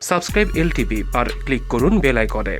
Subscribe LTV আর click করুন bell আইকনে।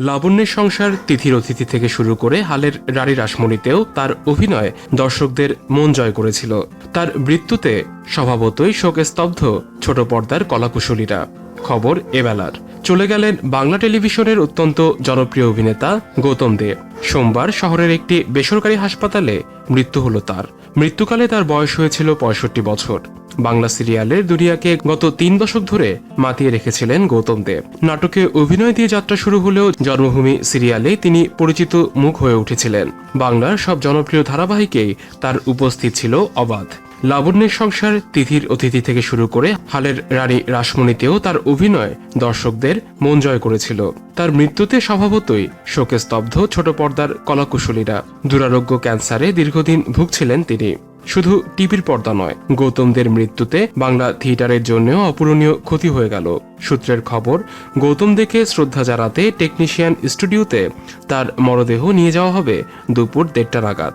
লাবণ্যের সংসার তিথির অতিথি থেকে শুরু করে হালের রানী রাসমণিতেও তার অভিনয় দর্শকদের মন জয় করেছিল। তার মৃত্যুতে স্বভাবতই শোকে স্তব্ধ ছোট পর্দার কলাকুশলীরা। খবর এবেলার। চলে গেলেন বাংলা টেলিভিশনের অত্যন্ত জনপ্রিয় অভিনেতা গৌতম দে সোমবার শহরের একটি বেসরকারি হাসপাতালে মৃত্যু হলো তার। মৃত্যুকালে তার বয়স হয়েছিল পঁয়ষট্টি বছর। বাংলা সিরিয়ালের দুনিয়াকে গত তিন দশক ধরে মাতিয়ে রেখেছিলেন গৌতম দেব। নাটকে অভিনয় দিয়ে যাত্রা শুরু হলেও জন্মভূমি সিরিয়ালে তিনি পরিচিত মুখ হয়ে উঠেছিলেন। বাংলার সব জনপ্রিয় ধারাবাহিকেই তার উপস্থিত ছিল অবাধ। লাবণ্যের সংসার তিথির অতিথি থেকে শুরু করে হালের রানী রাসমণিতেও তার অভিনয় দর্শকদের মন জয় করেছিল। তার মৃত্যুতে স্বভাবতই শোকে স্তব্ধ ছোট পর্দার কলাকুশলীরা। দুরারোগ্য ক্যান্সারে দীর্ঘদিন ভুগছিলেন তিনি। শুধু টিভির পর্দা নয়, গৌতমদের মৃত্যুতে বাংলা থিয়েটারের জন্যও অপূরণীয় ক্ষতি হয়ে গেল। সূত্রের খবর, গৌতম দেখে শ্রদ্ধা জানাতে টেকনিশিয়ান স্টুডিওতে তার মরদেহ নিয়ে যাওয়া হবে দুপুর দেড়টা নাগাদ।